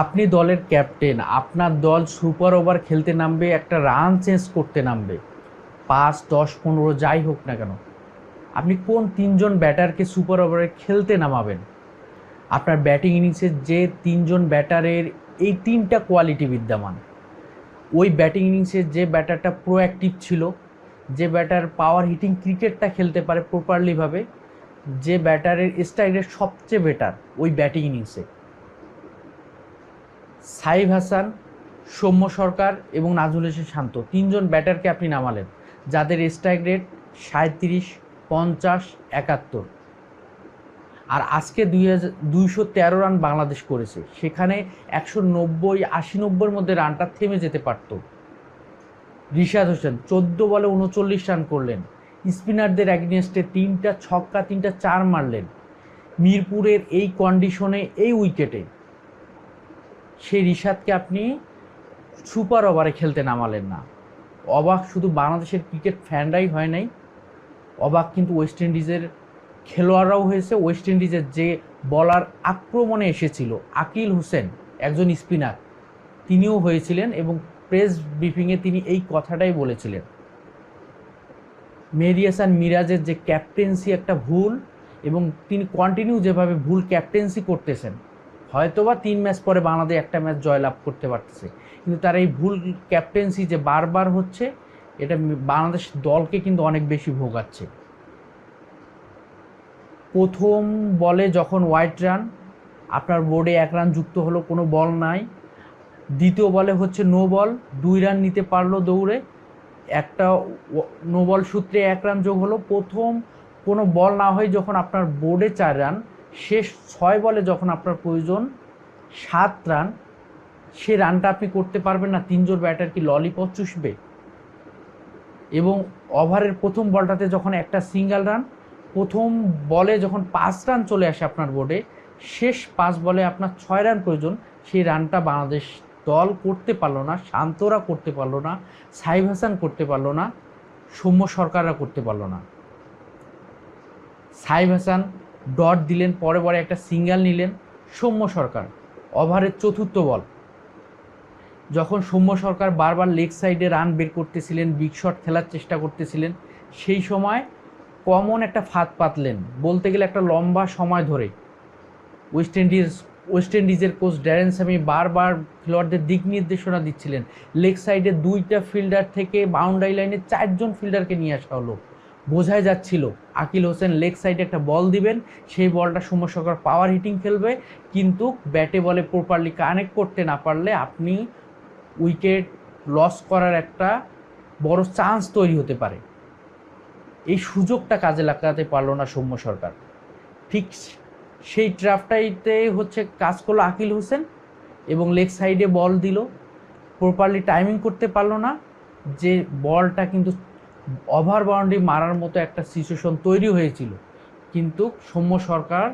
আপনি দলের ক্যাপ্টেন, আপনার দল সুপার ওভার খেলতে নামবে, একটা রান চেঞ্জ করতে নামবে। পাঁচ, দশ, পনেরো, যাই হোক না কেন। আপনি কোন তিনজন ব্যাটারকে সুপার ওভারে খেলতে নামাবেন? আপনার ব্যাটিং ইনিংসে যে তিনজন ব্যাটারের এই তিনটা কোয়ালিটি বিদ্যমান। ওই ব্যাটিং ইনিংসে যে ব্যাটারটা প্রোঅ্যাক্টিভ ছিল, যে ব্যাটার পাওয়ার হিটিং ক্রিকেটটা খেলতে পারে প্রপারলিভাবে, যে ব্যাটারের স্ট্রাইক সবচেয়ে বেটার ওই ব্যাটিং ইনিংসে। সাইফ হাসান, সৌম্য সরকার এবং নাজুল হোসেন শান্ত। তিনজন ব্যাটারকে আপনি নামালেন, যাদের স্ট্রাইক রেট সাঁত্রিশ পঞ্চাশ, একাত্তর। আর আজকে দুই হাজার দুইশো তেরো রান বাংলাদেশ করেছে। সেখানে একশো নব্বই, আশি নব্বইয়ের মধ্যে রানটা থেমে যেতে পারত। রিশাদ হোসেন, চোদ্দ বলে উনচল্লিশ রান করলেন। স্পিনারদের অ্যাগনেস্টে তিনটা ছক্কা, তিনটা চার মারলেন। মিরপুরের এই কন্ডিশনে এই উইকেটে সেই রিশাদকে আপনি সুপার ওভারে খেলতে নামালেন না। অবাক শুধু বাংলাদেশের ক্রিকেট ফ্যানরাই হয় নাই, অবাক কিন্তু ওয়েস্ট ইন্ডিজের খেলোয়াড়রাও হয়েছে। ওয়েস্ট ইন্ডিজের যে বলার আক্রমণে এসেছিল, আকিল হোসেন, একজন স্পিনার, তিনিও হয়েছিলেন এবং প্রেস ব্রিফিংয়ে তিনি এই কথাটাই বলেছিলেন। মেরিয়াসান মিরাজের যে ক্যাপ্টেন্সি একটা ভুল এবং তিনি কন্টিনিউ যেভাবে ভুল ক্যাপ্টেন্সি করতেছেন হয়তোবা তিন ম্যাচ পরে বাংলাদেশ একটা ম্যাচ জয়লাভ করতে পারতেছে। কিন্তু তার এই ভুল ক্যাপ্টেন্সি যে বারবার হচ্ছে, এটা বাংলাদেশ দলকে কিন্তু অনেক বেশি ভোগাচ্ছে। প্রথম বলে যখন হোয়াইট রান আপনার বোর্ডে এক রান যুক্ত হলো, কোনো বল নাই। দ্বিতীয় বলে হচ্ছে নো বল দুই রান নিতে পারল দৌড়ে। একটা নো বল সূত্রে এক রান যোগ হলো। প্রথম কোনো বল না হয়ে যখন আপনার বোর্ডে চার রান শেষ ছয় বলে যখন আপনার প্রয়োজন, সাত রান, সে রানটা আপনি করতে পারবেন না তিনজন ব্যাটার কি ললিপপ চুষবে? এবং ওভারের প্রথম বলটাতে যখন একটা সিঙ্গেল রান, প্রথম বলে যখন পাঁচ রান চলে আসে আপনার বোর্ডে শেষ পাঁচ বলে আপনার ছয় রান প্রয়োজন, সেই রানটা বাংলাদেশ দল করতে পারল না, শান্তরা করতে পারল না সাইব হাসান করতে পারল না, সৌম্য সরকাররা করতে পারল না। সাইব হাসান ডট দিলেন, পরে পরে একটা সিঙ্গেল নিলেন, সৌম্য সরকার, ওভারের চতুর্থ বল। যখন সৌম্য সরকার বারবার লেগ সাইডে রান বের করতেছিলেন, বিগ শট খেলার চেষ্টা করতেছিলেন, সেই সময় কমন একটা ফাঁদ পাতলেন, বলতে গেলে একটা লম্বা সময় ধরে। ওয়েস্ট ইন্ডিজ, ওয়েস্ট ইন্ডিজের কোচ ড্যারেন সামি বারবার খেলোয়াড়দের দিক নির্দেশনা দিচ্ছিলেন, লেগ সাইডে দুইটা ফিল্ডার থেকে বাউন্ডারি লাইনে চারজন ফিল্ডারকে নিয়ে আসা হলো। বোঝাই যাচ্ছিল, আকিল হোসেন লেগ সাইডে একটা বল দিবেন, সেই বলটা সৌম্য সরকার পাওয়ার হিটিং খেলবে, কিন্তু ব্যাটে বলে প্রপারলি কানেক্ট করতে না পারলে আপনি উইকেট লস করার একটা বড় চান্স তৈরি হতে পারে। এই সুযোগটা কাজে লাগাতে পারল না সৌম্য সরকার। ঠিক সেই ট্রাফটাইতে হচ্ছে কাজ করল আকিল হোসেন এবং লেগ সাইডে বল দিল। প্রপারলি টাইমিং করতে পারল না, যে বলটা কিন্তু ওভার বাউন্ডারি মারার মতো একটা সিচুয়েশন তৈরি হয়েছিল। কিন্তু সৌম্য সরকার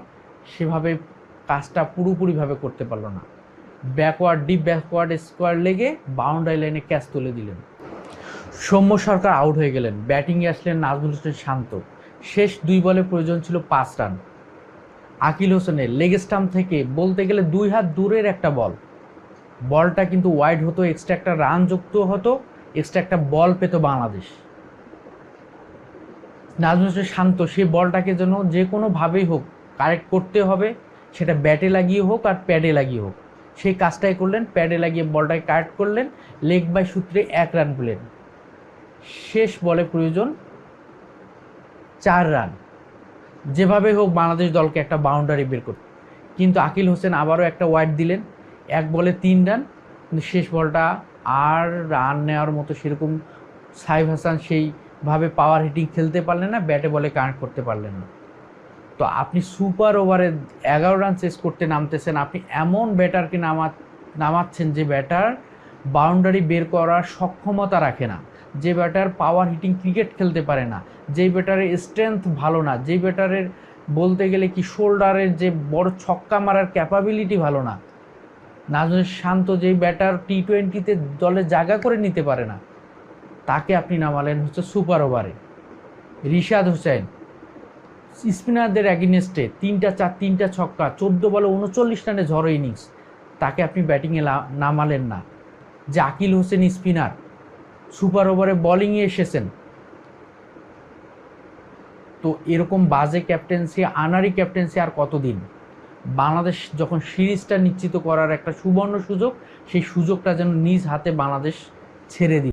সেভাবে কাজটা পুরোপুরিভাবে করতে পারল না। ব্যাকওয়ার্ড ডিপ ব্যাকওয়ার্ড স্কোয়ার লেগে বাউন্ডারি লাইনে ক্যাচ তুলে দিলেন। সৌম্য সরকার আউট হয়ে গেলেন। ব্যাটিংয়ে আসলেন নাজমুল হোসেন শান্ত। শেষ দুই বলে প্রয়োজন ছিল পাঁচ রান আকিল হোসেনের লেগ স্টাম্প থেকে বলতে গেলে দুই হাত দূরের একটা বল বলটা কিন্তু ওয়াইড হতো এক্সট্রা একটা রান যুক্ত হতো এক্সট্রা একটা বল পেত বাংলাদেশ। নাজমুল হোসেন শান্ত সেই বলটাকে যেন যে কোনোভাবেই হোক কারেক্ট করতে হবে, সেটা ব্যাটে লাগিয়ে হোক আর প্যাডে লাগিয়ে হোক। সেই কাজটাই করলেন প্যাডে লাগিয়ে বলটাকে কারেক্ট করলেন লেগ বাই সূত্রে এক রান পেলেন শেষ বলে প্রয়োজন চার রান যেভাবে হোক বাংলাদেশ দলকে একটা বাউন্ডারি বের করতে। কিন্তু আকিল হোসেন আবারও একটা ওয়াইড দিলেন, এক বলে তিন রান কিন্তু শেষ বলটা আর রান নেওয়ার মতো সেরকম সাইফ হাসান সেইভাবে পাওয়ার হিটিং খেলতে পারলেন না ব্যাটে বলে কানেক্ট করতে পারলেন না। তো আপনি সুপার ওভারে এগারো রান চেস করতে নামতেছেন, আপনি এমন ব্যাটারকে নামা, নামাচ্ছেন যে ব্যাটার বাউন্ডারি বের করার সক্ষমতা রাখে না, যে ব্যাটার পাওয়ার হিটিং ক্রিকেট খেলতে পারে না যেই ব্যাটারের স্ট্রেংথ ভালো না যেই ব্যাটারের বলতে গেলে কি শোল্ডারের যে বড় ছক্কা মারার ক্যাপাবিলিটি ভালো না। নাজমুল শান্ত যেই ব্যাটার টি টোয়েন্টিতে দলে জায়গা করে নিতে পারে না। তাকে আপনি নামালেন হচ্ছে সুপার ওভারে। রিশাদ হোসেন, স্পিনারদের অ্যাগিনেস্টে তিনটা চার, তিনটা ছক্কা, চোদ্দ বলে উনচল্লিশ রানে ঝড়ো ইনিংস তাকে আপনি ব্যাটিংয়ে নামালেন না। জাকিল হোসেন স্পিনার, সুপার ওভারে বোলিংয়ে এসেছেন। তো এরকম বাজে ক্যাপ্টেন্সি আনারি ক্যাপ্টেন্সি আর কতদিন? বাংলাদেশ যখন সিরিজটা নিশ্চিত করার একটা সুবর্ণ সুযোগ, সেই সুযোগটা যেন নিজ হাতে বাংলাদেশ ছেড়ে দিল।